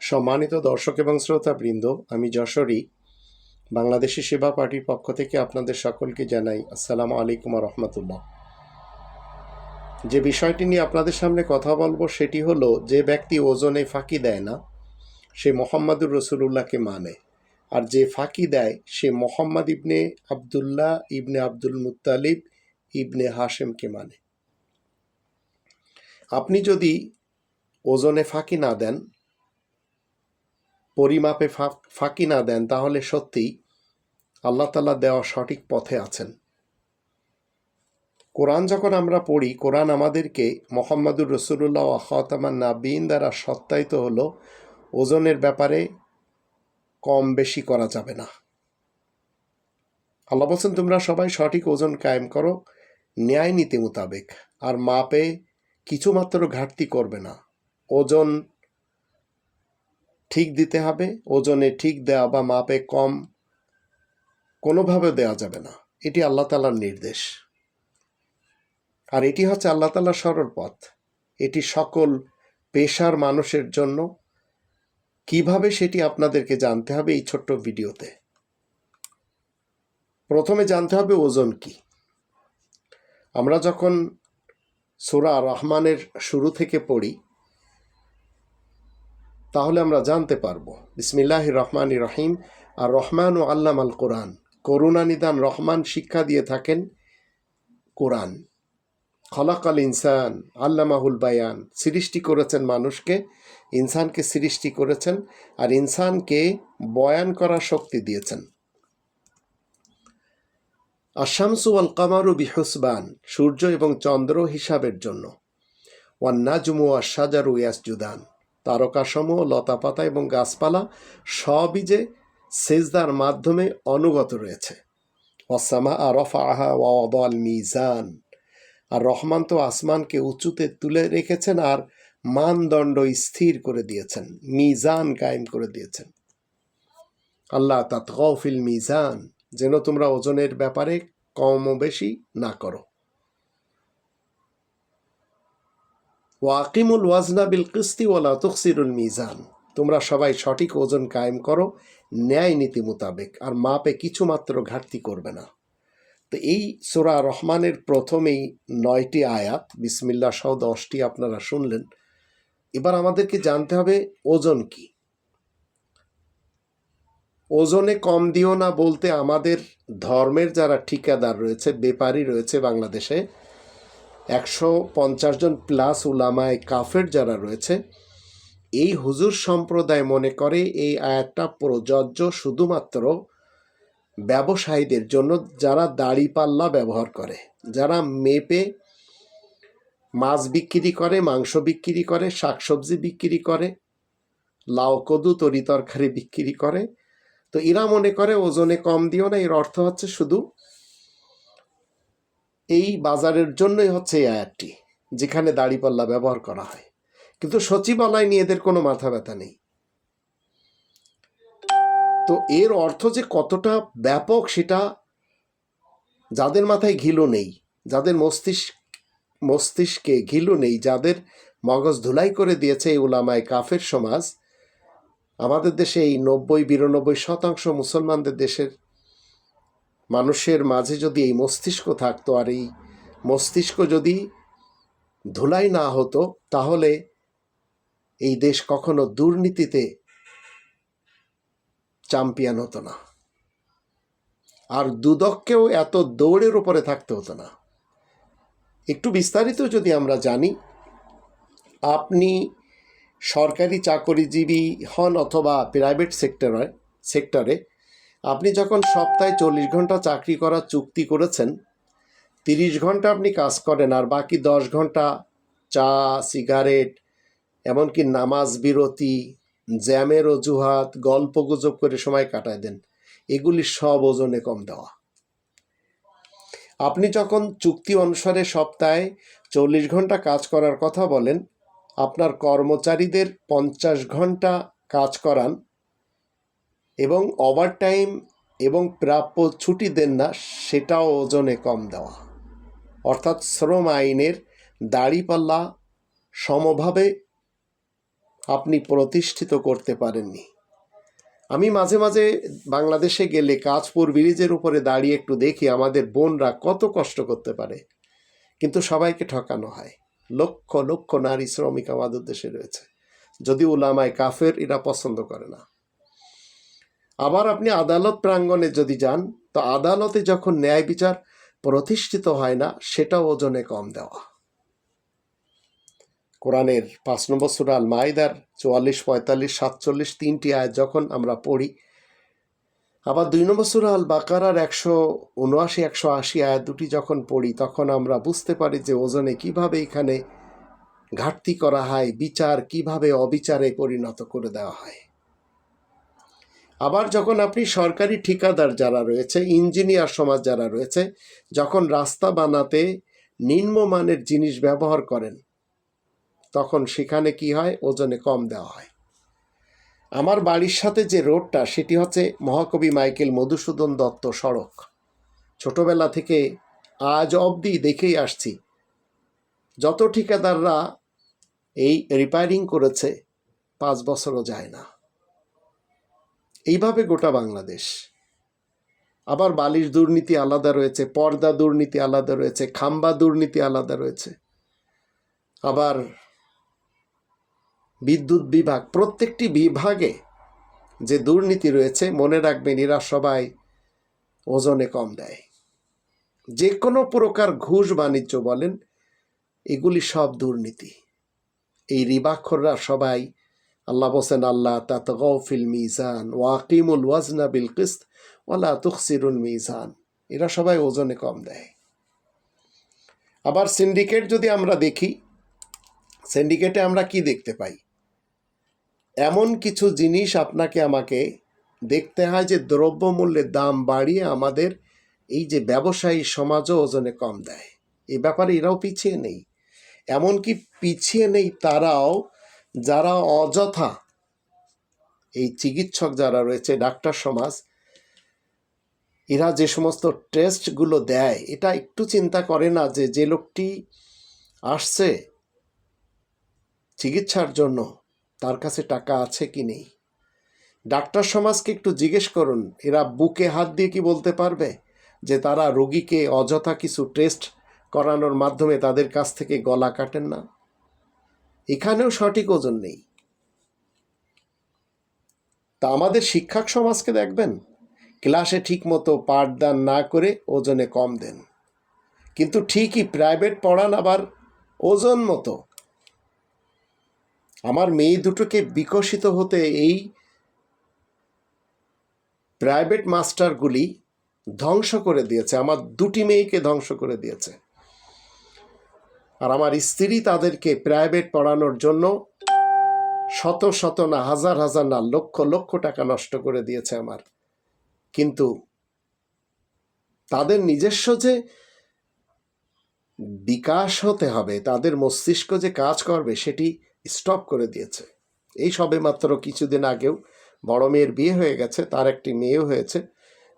সম্মানিত দর্শক এবং শ্রোতাবৃন্দ, আমি যশোরী, বাংলাদেশি সেবা পার্টির পক্ষ থেকে আপনাদের সকলকে জানাই আসসালামু আলাইকুম রহমতুল্লাহ। যে বিষয়টি নিয়ে আপনাদের সামনে কথা বলব সেটি হলো, যে ব্যক্তি ওজনে ফাঁকি দেয় না, সে মোহাম্মদুর রসুল্লাহকে মানে। আর যে ফাঁকি দেয়, সে মোহাম্মদ ইবনে আবদুল্লাহ ইবনে আব্দুল মুত্তালিব ইবনে হাশেমকে মানে। আপনি যদি ওজনে ফাঁকি না দেন পরিমাপে ফাঁক- না দেন, তাহলে সত্যিই আল্লাহ তালা দেওয়া সঠিক পথে আছেন। কোরআন যখন আমরা পড়ি, কোরআন আমাদেরকে মোহাম্মদুর রসুল্লাহ আহতামান নাবিন দ্বারা সত্যায়িত হলো, ওজনের ব্যাপারে কম বেশি করা যাবে না। আল্লাহ বলছেন, তোমরা সবাই সঠিক ওজন কায়েম করো, ন্যায় নীতি মোতাবেক। আর মাপে কিছুমাত্র ঘাটতি করবে না। ওজন ঠিক দিতে হবে, ওজনে ঠিক দেওয়া বা মাপে কম কোনোভাবে দেওয়া যাবে না। এটি আল্লাহ তালার নির্দেশ। আর এটি হচ্ছে আল্লাহ তালার সরল পথ। এটি সকল পেশার মানুষের জন্য। কীভাবে সেটি আপনাদেরকে জানতে হবে এই ছোট্ট ভিডিওতে। প্রথমে জানতে হবে ওজন কি। আমরা যখন সুরা রহমানের শুরু থেকে পড়ি তাহলে আমরা জানতে পারব। বিসমিল্লাহ রহমান রহিম। আর রহমান ও আল্লাম আল কোরআন। করুণা নিদান রহমান শিক্ষা দিয়ে থাকেন কোরআন। খলাক আল ইনসান আল্লামাহুল বায়ান। সৃষ্টি করেছেন মানুষকে। ইনসানকে সৃষ্টি করেছেন। আর ইনসানকে বয়ান করার শক্তি দিয়েছেন। আশামসু আল কামারু বিহুসবান। সূর্য এবং চন্দ্র হিসাবের জন্য। ওয়ান নাজমু আশাজারু ইয়াসজুদান। তারকাসমূহ, লতাপাতা এবং গাছপালা সবই যে সেজদার মাধ্যমে অনুগত রয়েছে। ওয়াসামা আর আহা ওয়াদল মিজান। আর রহমান তো আসমানকে উঁচুতে তুলে রেখেছেন আর মানদণ্ড স্থির করে দিয়েছেন, মিজান কায়েম করে দিয়েছেন। আল্লাহ তাতগফিল মিজান, যেন তোমরা ওজনের ব্যাপারে কম বেশি না করো। ওয়াকিমুল ওয়াজনা বিল কিস্তি ওয়ালা তুকসিরুল মিজান। তোমরা সবাই সঠিক ওজন কায়েম করো, ন্যায় নীতি মোতাবেক, আর মাপে কিছুমাত্র ঘাটতি করবে না। তো এই সোরা রহমানের প্রথমেই নয়টি আয়াত বিসমিল্লা সহ দশটি আপনারা শুনলেন। এবার আমাদেরকে জানতে হবে ওজন কি? ওজনে কম দিও না বলতে আমাদের ধর্মের যারা ঠিকাদার রয়েছে, বেপারি রয়েছে বাংলাদেশে একশো পঞ্চাশ জন প্লাস উলামায় কাফের যারা রয়েছে, এই হুজুর সম্প্রদায় মনে করে এই আয়াতটা প্রযোজ্য শুধুমাত্র ব্যবসায়ীদের জন্য যারা দাড়িপাল্লা ব্যবহার করে, যারা মেপে মাছ বিক্রি করে, মাংস বিক্রি করে, শাকসবজি বিক্রি করে, লাউ কদু, তরি তরকারি বিক্রি করে। তো এরা মনে করে ওজনে কম দিও না, এর অর্থ হচ্ছে শুধু এই বাজারের জন্যই হচ্ছে এই আয়াতটি যেখানে দাড়িপাল্লা ব্যবহার করা হয়। কিন্তু সচিবালয় নিয়ে এদের কোনো মাথা ব্যথা নেই। তো এর অর্থ যে কতটা ব্যাপক সেটা যাদের মাথায় ঘিলু নেই, যাদের মস্তিষ্ক, মস্তিষ্কে ঘিলু নেই, যাদের মগজ ধুলাই করে দিয়েছে এই উলামায় কাফের সমাজ, আমাদের দেশে এই নব্বই বিরানব্বই শতাংশ মুসলমানদের দেশের মানুষের মাঝে যদি এই মস্তিষ্ক থাকতো আর এই মস্তিষ্ক যদি ধুলাই না হতো, তাহলে এই দেশ কখনো দুর্নীতিতে চ্যাম্পিয়ন হতো না। আর দুদককেও এত দৌড়ের উপরে থাকতে হতো না। একটু বিস্তারিত যদি আমরা জানি, আপনি সরকারি চাকরিজীবী হন অথবা প্রাইভেট সেক্টরে সেক্টরে আপনি যখন সপ্তাহে চল্লিশ ঘণ্টা চাকরি করার চুক্তি করেছেন, তিরিশ ঘণ্টা আপনি কাজ করেন আর বাকি দশ ঘণ্টা চা, সিগারেট, এমনকি নামাজ বিরতি, জ্যামের অজুহাত, গল্প গুজব করে সময় কাটায় দেন, এগুলি সব ওজনে কম দেওয়া। আপনি যখন চুক্তি অনুসারে সপ্তাহে চল্লিশ ঘণ্টা কাজ করার কথা বলেন, আপনার কর্মচারীদের পঞ্চাশ ঘণ্টা কাজ করান এবং ওভারটাইম এবং প্রাপ্য ছুটি দেন না, সেটাও ওজনে কম দেওয়া। অর্থাৎ শ্রম আইনের দাড়িপাল্লা সমভাবে আপনি প্রতিষ্ঠিত করতে পারেননি। আমি মাঝে মাঝে বাংলাদেশে গেলে কাজপুর ব্রিজের উপরে দাঁড়িয়ে একটু দেখি আমাদের বোনরা কত কষ্ট করতে পারে। কিন্তু সবাইকে ঠকানো হয়। লক্ষ লক্ষ নারী শ্রমিক আমাদের দেশে রয়েছে। যদি উলামায় কাফের, এরা পছন্দ করে না। আবার আপনি আদালত প্রাঙ্গণে যদি যান, তো আদালতে যখন ন্যায় বিচার প্রতিষ্ঠিত হয় না, সেটা ওজনে কম দেওয়া। কোরআনের পাঁচ নম্বর সুরা আল মাইদার চুয়াল্লিশ, পঁয়তাল্লিশ, সাতচল্লিশ তিনটি আয় যখন আমরা পড়ি, আবার দুই নম্বর সুরা আল বাকারার একশো উনআশি, একশো আশি আয় দুটি যখন পড়ি, তখন আমরা বুঝতে পারি যে ওজনে কীভাবে এখানে ঘাটতি করা হয়, বিচার কীভাবে অবিচারে পরিণত করে দেওয়া হয়। আবার যখন আপনি সরকারি ঠিকাদার যারা রয়েছে, ইঞ্জিনিয়ার সমাজ যারা রয়েছে, যখন রাস্তা বানাতে নিম্নমানের জিনিস ব্যবহার করেন, তখন সেখানে কি হয়? ওজনে কম দেওয়া হয়। আমার বাড়ির সাথে যে রোডটা, সেটি হচ্ছে মহাকবি মাইকেল মধুসূদন দত্ত সড়ক। ছোটবেলা থেকে আজ অবধি দেখেই আসছি। যত ঠিকাদাররা এই রিপেয়ারিং করেছে, পাঁচ বছরও যায় না। এইভাবে গোটা বাংলাদেশ। আবার বালিশ দুর্নীতি আলাদা রয়েছে, পর্দা দুর্নীতি আলাদা রয়েছে, খাম্বা দুর্নীতি আলাদা রয়েছে। আবার বিদ্যুৎ বিভাগ, প্রত্যেকটি বিভাগে যে দুর্নীতি রয়েছে, মনে রাখবেন এরা সবাই ওজনে কম দেয়। যে কোনো প্রকার ঘুষ বাণিজ্য বলেন, এগুলি সব দুর্নীতি। এই রিবাক্ষররা সবাই আল্লাহ বসেন আল্লাহ তাত গৌফিল মিজান ওয়াকিমুল ওয়াজনা বিল কিস্ত ওয়ালা তুখসিরুল মিজান। এরা সবাই ওজনে কম দেয়। আবার সিন্ডিকেট যদি আমরা দেখি, সিন্ডিকেটে আমরা কি দেখতে পাই? এমন কিছু জিনিস আপনাকে আমাকে দেখতে হয় যে দ্রব্যমূল্যের দাম বাড়িয়ে আমাদের এই যে ব্যবসায়ী সমাজও ওজনে কম দেয়। এ ব্যাপারে এরাও পিছিয়ে নেই। এমনকি পিছিয়ে নেই তারাও যারা অযথা এই চিকিৎসক যারা রয়েছে, ডাক্তার সমাজ, এরা যে সমস্ত টেস্টগুলো দেয়, এটা একটু চিন্তা করে না যে যে লোকটি আসছে চিকিৎসার জন্য, তার কাছে টাকা আছে কি নেই? ডাক্তার সমাজকে একটু জিজ্ঞেস করুন, এরা বুকে হাত দিয়ে কি বলতে পারবে যে তারা রোগীকে অযথা কিছু টেস্ট করানোর মাধ্যমে তাদের কাছ থেকে গলা কাটেন না? এখানেও সঠিক ওজন নেই। তা আমাদের শিক্ষক সমাজকে দেখবেন? ক্লাসে ঠিকমতো পাঠদান না করে ওজনে কম দেন। কিন্তু ঠিকই প্রাইভেট পড়ান আবার ওজন মতো। আমার মেয়ে দুটোকে বিকশিত হতে এই প্রাইভেট মাস্টারগুলি ধ্বংস করে দিয়েছে। আমার দুটি মেয়েকে ধ্বংস করে দিয়েছে। আর আমার স্ত্রী তাদেরকে প্রাইভেট পড়ানোর জন্য শত শত না, হাজার হাজার না, লক্ষ লক্ষ টাকা নষ্ট করে দিয়েছে আমার। কিন্তু তাদের নিজস্ব যে বিকাশ হতে হবে, তাদের মস্তিষ্ক যে কাজ করবে, সেটি স্টপ করে দিয়েছে। এই সবে মাত্র কিছুদিন আগেও বড় মেয়ের বিয়ে হয়ে গেছে, তার একটি মেয়েও হয়েছে।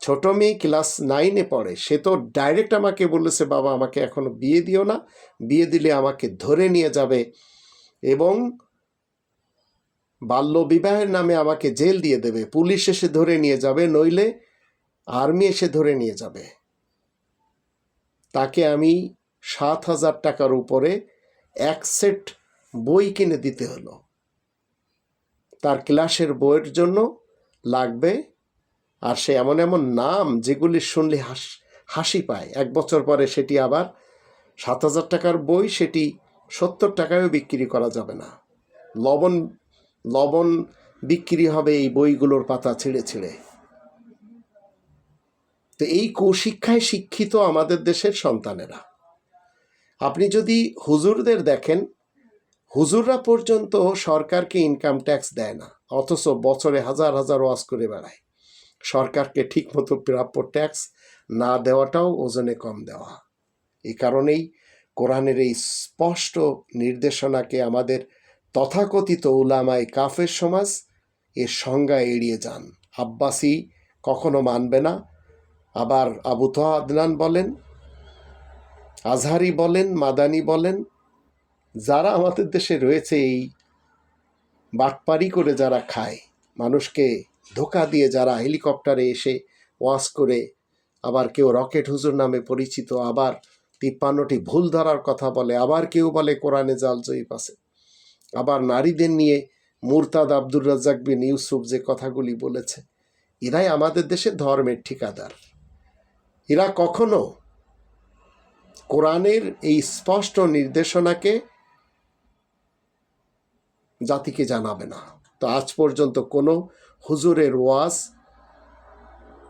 ছোট মেয়ে ক্লাস নাইনে পড়ে, সে তো ডাইরেক্ট আমাকে বলেছে, বাবা, আমাকে এখনও বিয়ে দিও না, বিয়ে দিলে আমাকে ধরে নিয়ে যাবে। এবং বাল্য বিবাহের নামে আমাকে জেল দিয়ে দেবে, পুলিশ এসে ধরে নিয়ে যাবে, নইলে আর্মি এসে ধরে নিয়ে যাবে। তাকে আমি সাত হাজার টাকার উপরে এক সেট বই কিনে দিতে হলো। তার ক্লাসের বইয়ের জন্য লাগবে আর সে এমন এমন নাম যেগুলি শুনলে হাস, হাসি পায়। এক বছর পরে সেটি আবার সাত হাজার টাকার বই, সেটি সত্তর টাকায়ও বিক্রি করা যাবে না। লবণ লবণ বিক্রি হবে এই বইগুলোর পাতা ছিঁড়ে ছিঁড়ে। তো এই কুশিক্ষায় শিক্ষিত আমাদের দেশের সন্তানেরা। আপনি যদি হুজুরদের দেখেন, হুজুররা পর্যন্ত সরকারকে ইনকাম ট্যাক্স দেয় না, অথচ বছরে হাজার হাজার ওয়াজ করে বেড়ায়। সরকারকে ঠিকমতো প্রাপ্য ট্যাক্স না দেওয়াটাও ওজনে কম দেওয়া। এই কারণেই কোরআনের এই স্পষ্ট নির্দেশনাকে আমাদের তথাকথিত উলামায় কাফের সমাজ এর সংজ্ঞা এড়িয়ে যান। আব্বাসি কখনো মানবে না। আবার আবু তোহা আদনান বলেন, আজহারি বলেন, মাদানি বলেন, যারা আমাদের দেশে রয়েছে এই বাটপারি করে যারা খায়, মানুষকে ধোকা দিয়ে যারা হেলিকপ্টারে এসে ওয়াশ করে আবার কেউ রকেট হুজুর নামে পরিচিত, আবার তিপ্পান্নটি ভুল ধরার কথা বলে, আবার কেউ বলে কোরআনে জাল জয়ীফ আছে। আবার নারীদের নিয়ে মুরতাদ আব্দুর রাজ্জাক বিন ইউসুফ যে কথাগুলি বলেছে, এরাই আমাদের দেশে ধর্মের ঠিকাদার। এরা কখনো কোরআনের এই স্পষ্ট নির্দেশনাকে জাতিকে জানাবে না। তো আজ পর্যন্ত কোনো হুজুরের ওয়াজ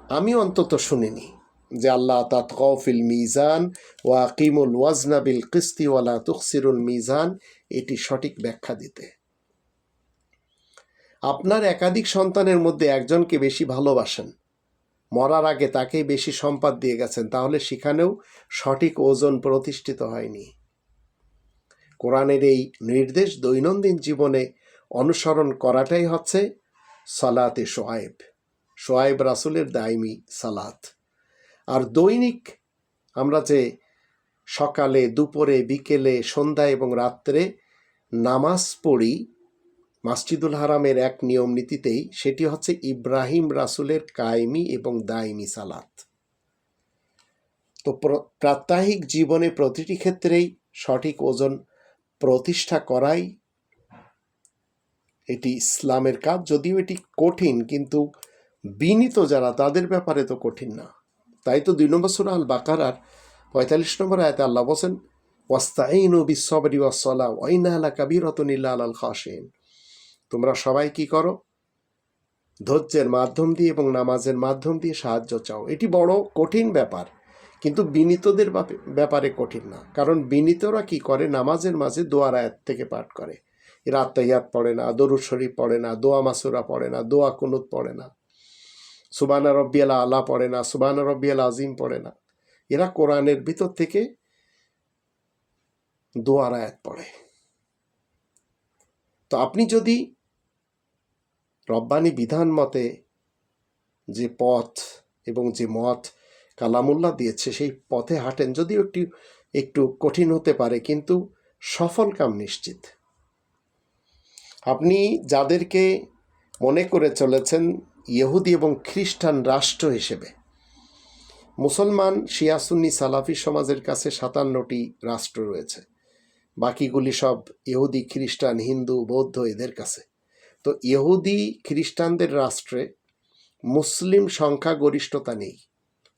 আমি অন্তত শুনিনি যে আল্লাহ তাত কফিল মিজান ও আকিমুল ওয়াজনা কিস্তি ওয়ালা তুকসিরুল মিজান। এটি সঠিক ব্যাখ্যা দিতে। আপনার একাধিক সন্তানের মধ্যে একজনকে বেশি ভালোবাসেন। মরার আগে তাকেই বেশি সম্পাদ দিয়ে গেছেন, তাহলে সেখানেও সঠিক ওজন প্রতিষ্ঠিত হয়নি। কোরআনের এই নির্দেশ দৈনন্দিন জীবনে অনুসরণ করাটাই হচ্ছে সালাতে সোয়াইব সোয়াইব রাসুলের দায়মি সালাত। আর দৈনিক আমরা যে সকালে, দুপুরে, বিকেলে সন্ধ্যা এবং রাত্রে নামাজ পড়ি, মাসজিদুল হারামের এক নিয়ম নীতিতেই সেটি হচ্ছে ইব্রাহিম রাসুলের কায়েমি এবং দায়মি সালাত। তো প্র- প্রাত্যহিক জীবনে প্রতিটি ক্ষেত্রেই সঠিক ওজন প্রতিষ্ঠা করাই এটি ইসলামের কাজ, যদিও এটি কঠিন, কিন্তু বিনীত যারা, তাদের ব্যাপারে তো কঠিন না। তাই তো দুই নম্বর সুরা আল বাকারার পঁয়তাল্লিশ নম্বর আয়তে আল্লাহ বসেন তোমরা সবাই কি করো? ধৈর্যের মাধ্যম দিয়ে এবং নামাজের মাধ্যম দিয়ে সাহায্য চাও। এটি বড় কঠিন ব্যাপার, কিন্তু বিনীতদের ব্যাপারে কঠিন না। কারণ বিনীতরা কি করে? নামাজের মাঝে দোয়ার আয়াত থেকে পাঠ করে। এরা আত্মাহিয়াত পড়ে না দরুদ শরীফ পড়ে না, দোয়া মাসুরা পড়ে না, দোয়া কুনুত পড়ে না। সুবানা রব্বিয়ালা আল্লাহ পড়ে না সুবানা রব্বিয়াল আজিম পড়ে না। এরা কোরআনের ভিতর থেকে দোয়ার আয়াত পড়ে। তো আপনি যদি রব্বানি বিধান মতে যে পথ এবং যে মত কালামুল্লা দিয়েছে, সেই পথে হাঁটেন, যদিও একটু একটু কঠিন হতে পারে, কিন্তু সফল কাম নিশ্চিত। আপনি যাদেরকে মনে করে চলেছেন ইহুদি এবং খ্রিস্টান রাষ্ট্র হিসেবে, মুসলমান শিয়াসুন্নি সালাফি সমাজের কাছে সাতান্নটি রাষ্ট্র রয়েছে। বাকিগুলি সব ইহুদি, খ্রিস্টান, হিন্দু, বৌদ্ধ এদের কাছে। তো ইহুদি, খ্রিস্টানদের রাষ্ট্রে মুসলিম সংখ্যাগরিষ্ঠতা নেই,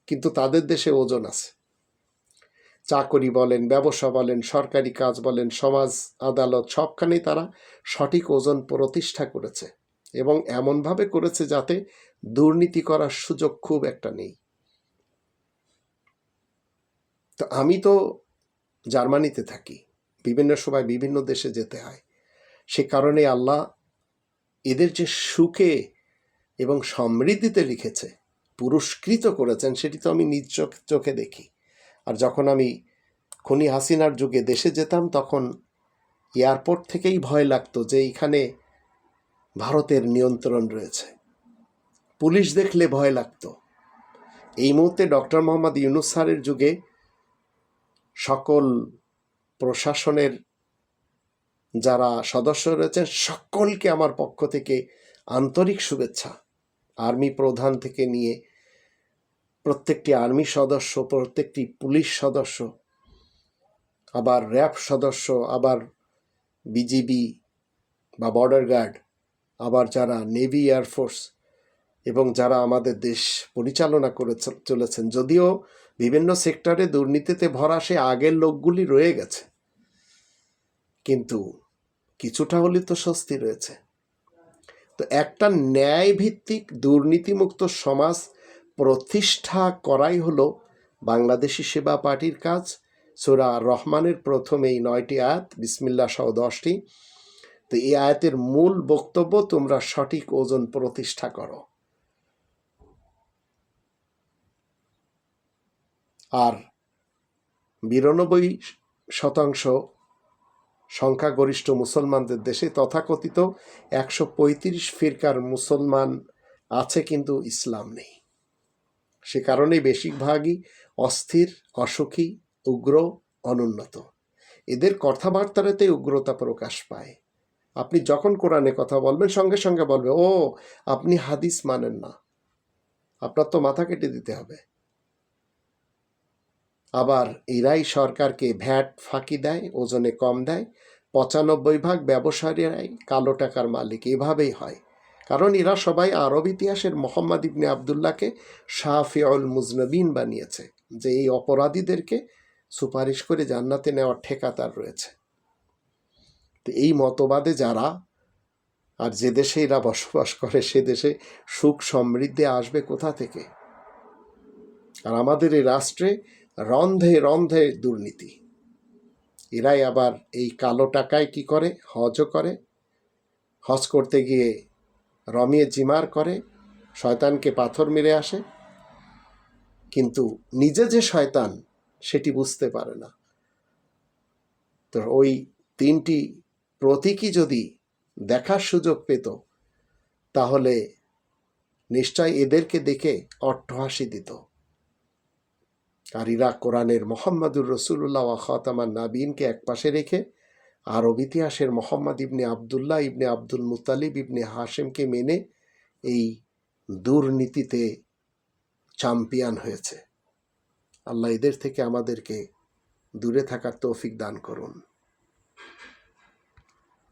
কিন্তু তাদের দেশে ওজন আছে। চাকরি বলেন, ব্যবসা বলেন, সরকারি কাজ বলেন, সমাজ, আদালত সবখানেই তারা সঠিক ওজন প্রতিষ্ঠা করেছে এবং এমনভাবে করেছে যাতে দুর্নীতি করার সুযোগ খুব একটা নেই। তো আমি তো জার্মানিতে থাকি, বিভিন্ন সময় বিভিন্ন দেশে যেতে হয়। সে কারণে আল্লাহ এদের যে সুখে এবং সমৃদ্ধিতে লিখেছে, পুরস্কৃত করেছেন, সেটি তো আমি নিজ চোখ- চোখে দেখি। আর যখন আমি খনি হাসিনার যুগে দেশে যেতাম, তখন এয়ারপোর্ট থেকেই ভয় লাগতো যে এখানে ভারতের নিয়ন্ত্রণ রয়েছে। পুলিশ দেখলে ভয় লাগতো। এই মুহূর্তে ডক্টর মোহাম্মদ ইউনুস স্যারের যুগে সকল প্রশাসনের যারা সদস্য রয়েছেন, সকলকে আমার পক্ষ থেকে আন্তরিক শুভেচ্ছা। আর্মি প্রধান থেকে নিয়ে প্রত্যেকটি আর্মি সদস্য, প্রত্যেকটি পুলিশ সদস্য, আবার র্যাব সদস্য, আবার বিজিবি বা বর্ডার গার্ড, আবার যারা নেভি এয়ারফোর্স এবং যারা আমাদের দেশ পরিচালনা করে চলেছেন। যদিও বিভিন্ন সেক্টরে দুর্নীতিতে ভরা সে আগের লোকগুলি রয়ে গেছে, কিন্তু কিছুটা হলে তো স্বস্তি রয়েছে। তো একটা ন্যায় ভিত্তিক দুর্নীতিমুক্ত সমাজ প্রতিষ্ঠা করাই হলো বাংলাদেশি সেবা পার্টির কাজ। সুরা রহমানের প্রথম এই নয়টি আয়াত বিসমিল্লা সহ দশটি। তো এই আয়াতের মূল বক্তব্য, তোমরা সঠিক ওজন প্রতিষ্ঠা করো। আর বিরানব্বই শতাংশ সংখ্যাগরিষ্ঠ মুসলমানদের দেশে তথাকথিত একশো পঁয়ত্রিশ ফিরকার মুসলমান আছে, কিন্তু ইসলাম নেই। সে কারণে বেশিরভাগই অস্থির, অসুখী, উগ্র, অনুন্নত। এদের কথাবার্তারাতে উগ্রতা প্রকাশ পায়। আপনি যখন কোরআনে কথা বলবেন, সঙ্গে সঙ্গে বলবে, ও, আপনি হাদিস মানেন না। আপনার তো মাথা কেটে দিতে হবে। আবার এরাই সরকারকে ভ্যাট ফাঁকি দেয়, ওজনে কম দেয়। পঁচানব্বই ভাগ ব্যবসায়ীরাই কালো টাকার মালিক। এভাবেই হয়। কারণ এরা সবাই আরব ইতিহাসের মোহাম্মদ ইবনে আবদুল্লাহকে শাহফিউল মুজনবিন বানিয়েছে, যে এই অপরাধীদেরকে সুপারিশ করে জান্নাতে নেওয়ার ঠেকা তার রয়েছে। তো এই মতবাদে যারা, আর যে দেশে এরা বসবাস করে, সে দেশে সুখ সমৃদ্ধি আসবে কোথা থেকে? আর আমাদের এই রাষ্ট্রে রন্ধে রন্ধে দুর্নীতি। এরাই আবার এই কালো টাকায় কি করে? হজও করে। হজ করতে গিয়ে রমিয়ে জিমার করে, শয়তানকে পাথর মেরে আসে। কিন্তু নিজে যে শয়তান, সেটি বুঝতে পারে না। তো ওই তিনটি প্রতীকী যদি দেখার সুযোগ পেত, তাহলে নিশ্চয় এদেরকে দেখে অট্টহাসি দিত। আর ইরা কোরআনের মোহাম্মদুর রসুল্লাহ খাতামান নাবিনকে একপাশে রেখে আরব ইতিহাসের মোহাম্মদ ইবনে আবদুল্লাহ ইবনে আব্দুল মুতালিব ইবনে হাশেমকে মেনে এই দুর্নীতিতে চ্যাম্পিয়ন হয়েছে। আল্লাহ এদের থেকে আমাদেরকে দূরে থাকার তৌফিক দান করুন।